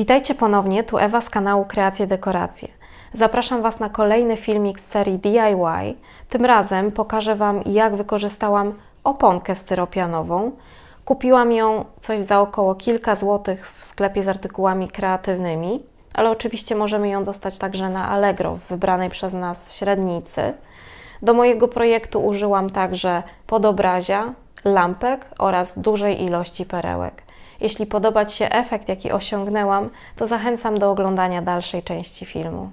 Witajcie ponownie, tu Ewa z kanału Kreacje Dekoracje. Zapraszam Was na kolejny filmik z serii DIY. Tym razem pokażę Wam, jak wykorzystałam oponkę styropianową. Kupiłam ją coś za około kilka złotych w sklepie z artykułami kreatywnymi, ale oczywiście możemy ją dostać także na Allegro w wybranej przez nas średnicy. Do mojego projektu użyłam także podobrazia, lampek oraz dużej ilości perełek. Jeśli podoba Ci się efekt, jaki osiągnęłam, to zachęcam do oglądania dalszej części filmu.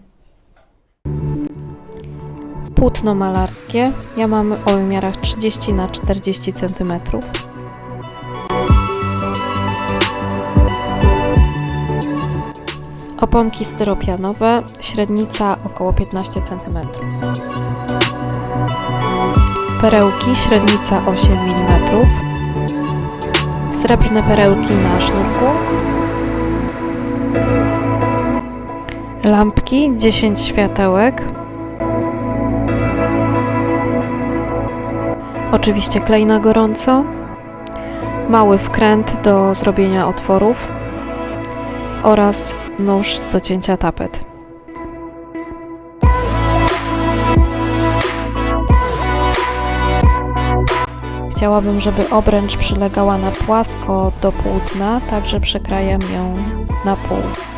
Płótno malarskie. Ja mam o wymiarach 30 na 40 cm. Oponki styropianowe, średnica około 15 cm. Perełki, średnica 8 mm. Srebrne perełki na sznurku. Lampki, 10 światełek. Oczywiście klej na gorąco. Mały wkręt do zrobienia otworów oraz nóż do cięcia tapet. Chciałabym, żeby obręcz przylegała na płasko do płótna, także przekrajam ją na pół.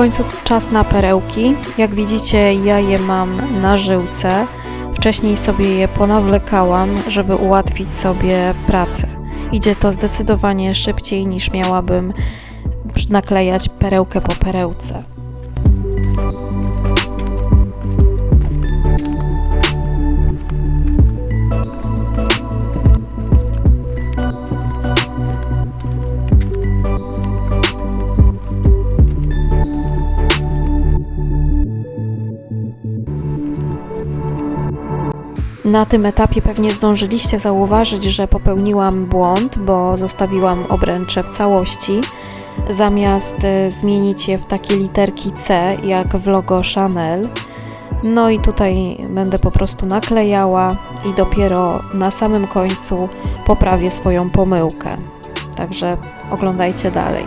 Końcu czas na perełki. Jak widzicie, ja je mam na żyłce. Wcześniej sobie je ponawlekałam, żeby ułatwić sobie pracę. Idzie to zdecydowanie szybciej niż miałabym naklejać perełkę po perełce. Na tym etapie pewnie zdążyliście zauważyć, że popełniłam błąd, bo zostawiłam obręcze w całości, zamiast y, zmienić je w takie literki C, jak w logo Chanel. No i tutaj będę po prostu naklejała i dopiero na samym końcu poprawię swoją pomyłkę. Także oglądajcie dalej.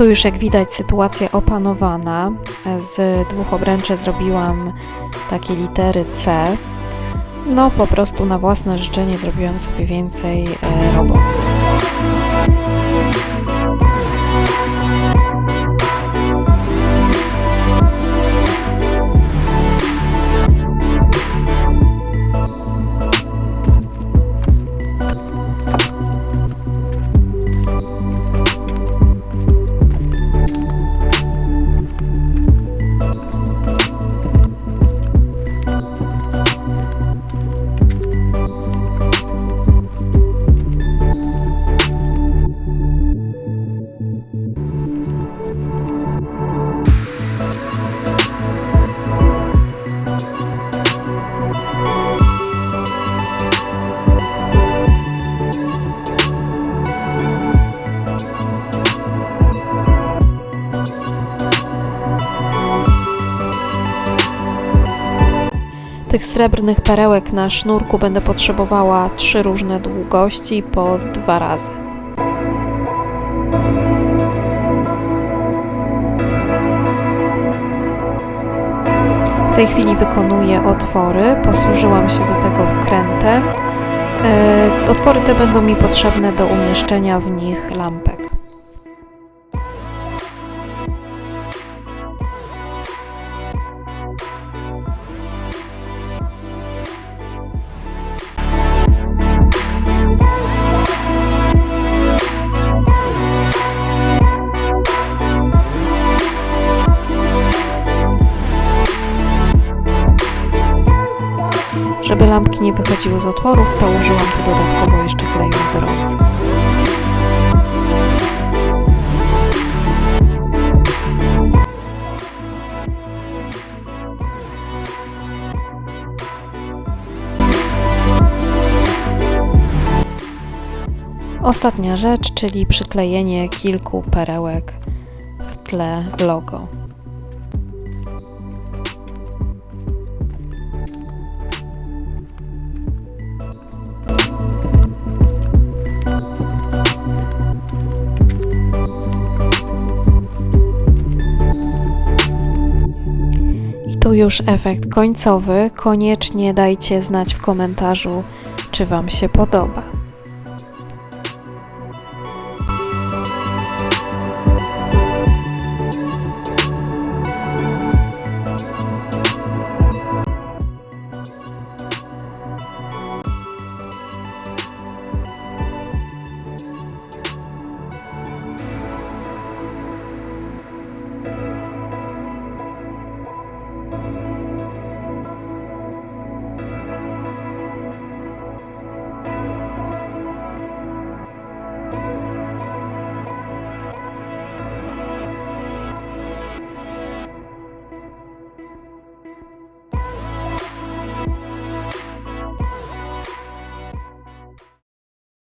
Tu już jak widać sytuacja opanowana. Z dwóch obręczy zrobiłam takie litery C. No po prostu na własne życzenie zrobiłam sobie więcej e, roboty. Tych srebrnych perełek na sznurku będę potrzebowała trzy różne długości po dwa razy. W tej chwili wykonuję otwory. Posłużyłam się do tego wkrętem. E, Otwory te będą mi potrzebne do umieszczenia w nich lampek. Żeby lampki nie wychodziły z otworów, to użyłam tu dodatkowo jeszcze kleju na gorąco. Ostatnia rzecz, czyli przyklejenie kilku perełek w tle logo. Tu już efekt końcowy. Koniecznie dajcie znać w komentarzu, czy Wam się podoba.